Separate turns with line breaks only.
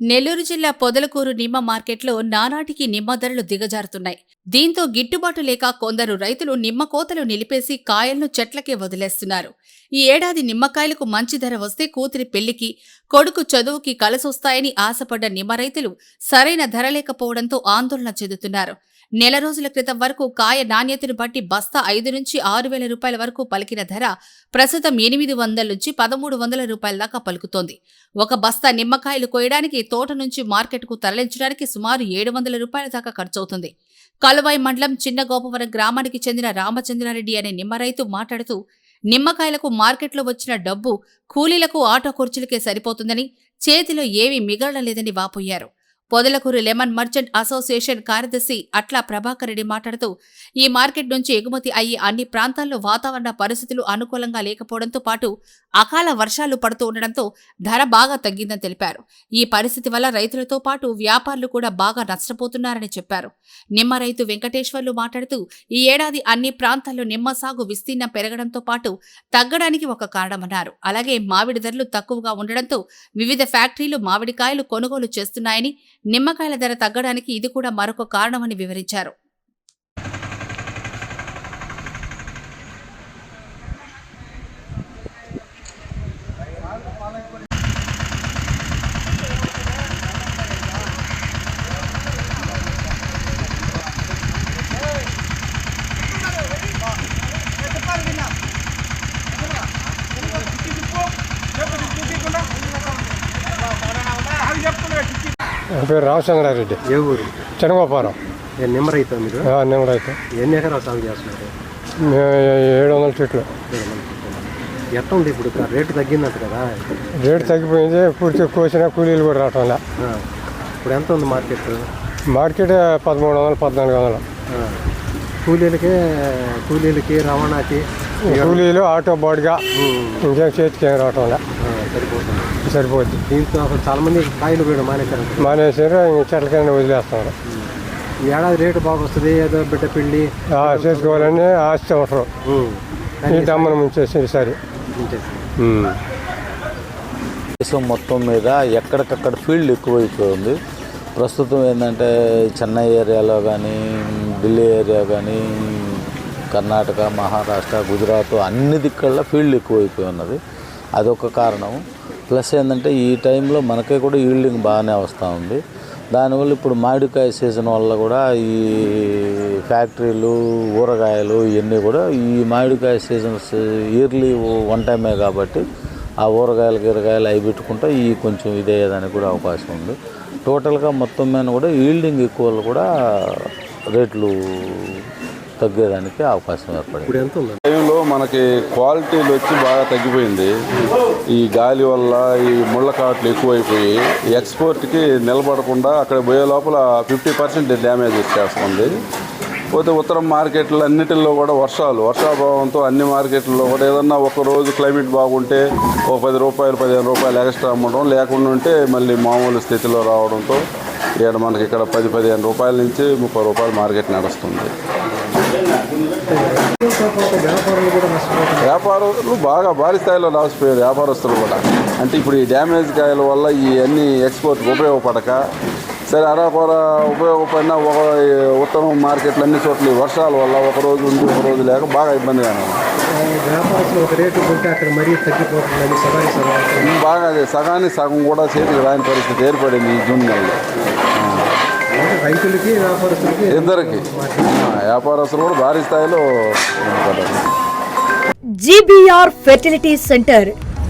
నెల్లూరు జిల్లా పొదలకూరు నిమ్మ మార్కెట్లో నానాటికి నిమ్మ ధరలు దిగజారుతున్నాయి. దీంతో గిట్టుబాటు లేక కొందరు రైతులు నిమ్మ కోతలు నిలిపేసి కాయలను చెట్లకే వదిలేస్తున్నారు. ఈ ఏడాది నిమ్మకాయలకు మంచి ధర వస్తే కూతురి పెళ్ళికి కొడుకు చదువుకి కలసొస్తాయని ఆశపడ్డ నిమ్మ రైతులు సరైన ధర లేకపోవడంతో ఆందోళన చెందుతున్నారు. నెల రోజుల క్రితం వరకు కాయ నాణ్యతను బట్టి బస్తా ఐదు నుంచి ఆరు వేల రూపాయల వరకు పలికిన ధర ప్రస్తుతం ఎనిమిది వందల నుంచి పదమూడు వందల రూపాయల దాకా పలుకుతోంది. ఒక బస్తా నిమ్మకాయలు కోయడానికి తోట నుంచి మార్కెట్కు తరలించడానికి సుమారు ఏడు వందల రూపాయల దాకా ఖర్చవుతుంది. కలువాయి మండలం చిన్న గోపవరం గ్రామానికి చెందిన రామచంద్రారెడ్డి అనే నిమ్మ రైతు మాట్లాడుతూ నిమ్మకాయలకు మార్కెట్లో వచ్చిన డబ్బు కూలీలకు ఆటో ఖర్చులకే సరిపోతుందని చేతిలో ఏమీ మిగలడం లేదని వాపోయారు. పొదలకూరు లెమన్ మర్చెంట్ అసోసియేషన్ కార్యదర్శి అట్లా ప్రభాకర్ రెడ్డి మాట్లాడుతూ ఈ మార్కెట్ నుంచి ఎగుమతి అయ్యి అన్ని ప్రాంతాల్లో వాతావరణ పరిస్థితులు అనుకూలంగా లేకపోవడంతో పాటు అకాల వర్షాలు పడుతూ ఉండడంతో ధర బాగా తగ్గిందని తెలిపారు. ఈ పరిస్థితి వల్ల రైతులతో పాటు వ్యాపారులు కూడా బాగా నష్టపోతున్నారని చెప్పారు. నిమ్మ రైతు వెంకటేశ్వర్లు మాట్లాడుతూ ఈ ఏడాది అన్ని ప్రాంతాల్లో నిమ్మ సాగు విస్తీర్ణం పెరగడంతో పాటు తగ్గడానికి ఒక కారణమన్నారు. అలాగే మామిడి ధరలు తక్కువగా ఉండడంతో వివిధ ఫ్యాక్టరీలు మామిడికాయలు కొనుగోలు చేస్తున్నాయని నిమ్మకాయల ధర తగ్గడానికి ఇది కూడా మరొక కారణమని వివరించారు.
నా పేరు రామచంద్రారెడ్డి.
ఏ ఊరు?
చెనగోపారం.
ఏ నిమ్మ రైతా మీరు?
నిమ్మడైతే
ఎన్ని ఎకరాలు సాగు చేస్తున్నారు?
ఏడు వందల చెట్లు.
ఎట్లా ఉంది ఇప్పుడు? రేటు తగ్గిందంట కదా.
రేటు తగ్గిపోయింది పూర్తి కోసిన కూలీలు కూడా రావటంలే.
ఇప్పుడు ఎంత ఉంది మార్కెట్?
మార్కెట్ పదమూడు వందలు పద్నాలుగు వందలు.
కూలీలకి కూలీలకి రవాణాకి
కూలీలు ఆటో బాడుగా ఇంకేం చేతికి ఏం రావటంలే సరిపోద్ది
దీంతో అసలు చాలా మంది కాయలు కూడా మానేశారు.
మానేసారు ఇంక చెట్ల కింద వదిలేస్తున్నారు.
ఈ ఏడాది రేటు బాగా వస్తుంది ఏదో బిడ్డ పెళ్ళి.
ఆ, చేసుకోవాలని ఆస్తి
ఉమ్.
ఈ దమ్మను. ఉమ్.
దేశం మొత్తం మీద ఎక్కడికక్కడ ఫీల్డ్ ఎక్కువైపోయింది. ప్రస్తుతం ఏంటంటే చెన్నై ఏరియాలో కానీ ఢిల్లీ ఏరియా కానీ కర్ణాటక మహారాష్ట్ర గుజరాత్ అన్ని దిక్కల్లో ఫీల్డ్ ఎక్కువైపోయి ఉన్నది అదొక కారణం. ప్లస్ ఏంటంటే ఈ టైంలో మనకే కూడా ఈల్డింగ్ బాగానే వస్తూ ఉంది. దానివల్ల ఇప్పుడు మామిడికాయ సీజన్ వల్ల కూడా ఈ ఫ్యాక్టరీలు ఊరగాయలు ఇవన్నీ కూడా ఈ మామిడికాయ సీజన్స్ ఇయర్లీ వన్ టైమే కాబట్టి ఆ ఊరగాయలు గీరగాయలు అవి పెట్టుకుంటే ఈ కొంచెం ఇదేదానికి కూడా అవకాశం ఉంది. టోటల్గా మొత్తం మీద కూడా ఈల్డింగ్ ఎక్కువ కూడా రేట్లు తగ్గేదానికి అవకాశం ఏర్పడింది.
ఇప్పుడు ఎంత ఉంది?
టైంలో మనకి క్వాలిటీలు వచ్చి బాగా తగ్గిపోయింది. ఈ గాలి వల్ల ఈ ముళ్ళ కాట్లు ఎక్కువైపోయి ఎక్స్పోర్ట్కి నిలబడకుండా అక్కడ పోయే లోపల ఫిఫ్టీ పర్సెంట్ డ్యామేజ్ వచ్చేస్తుంది. పోతే ఉత్తరం మార్కెట్లు అన్నిటిల్లో కూడా వర్షాలు. వర్షాభావంతో అన్ని మార్కెట్లలో కూడా ఏదన్నా ఒక రోజు క్లైమేట్ బాగుంటే ఒక పది రూపాయలు పదిహేను రూపాయలు ఎక్స్ట్రా అమ్మడం లేకుండా ఉంటే మళ్ళీ మామూలు స్థితిలో రావడంతో ఇక్కడ మనకి ఇక్కడ పది పదిహేను రూపాయల నుంచి ముప్పై రూపాయలు మార్కెట్ నడుస్తుంది.
వ్యాపారులు
బాగా భారీ స్థాయిలో లాసిపోయారు వ్యాపారస్తులు కూడా. అంటే ఇప్పుడు ఈ డ్యామేజ్ కాయల వల్ల ఈ అన్ని ఎక్స్పోర్ట్ ఉపయోగపడక సరే అరాకొర ఉపయోగపడిన ఒక ఉత్తరం మార్కెట్లు అన్ని చోట్ల వర్షాల వల్ల ఒక రోజు ఒకరోజు రోజు లేక బాగా ఇబ్బందిగానే ఉంది.
వ్యాపారస్తులు ఒక రేటు అక్కడ మరీ తగ్గిపోతుందని సగాయి
బాగా అదే సగానికి సగం కూడా చేతికి రాని పరిస్థితి ఏర్పడింది ఈ జూన్ నెలలో.
రైతులకి వ్యాపారస్తులకి
ఇద్దరికి. వ్యాపారస్తులు కూడా భారీ స్థాయిలో
జీబీఆర్ ఫెర్టిలిటీ సెంటర్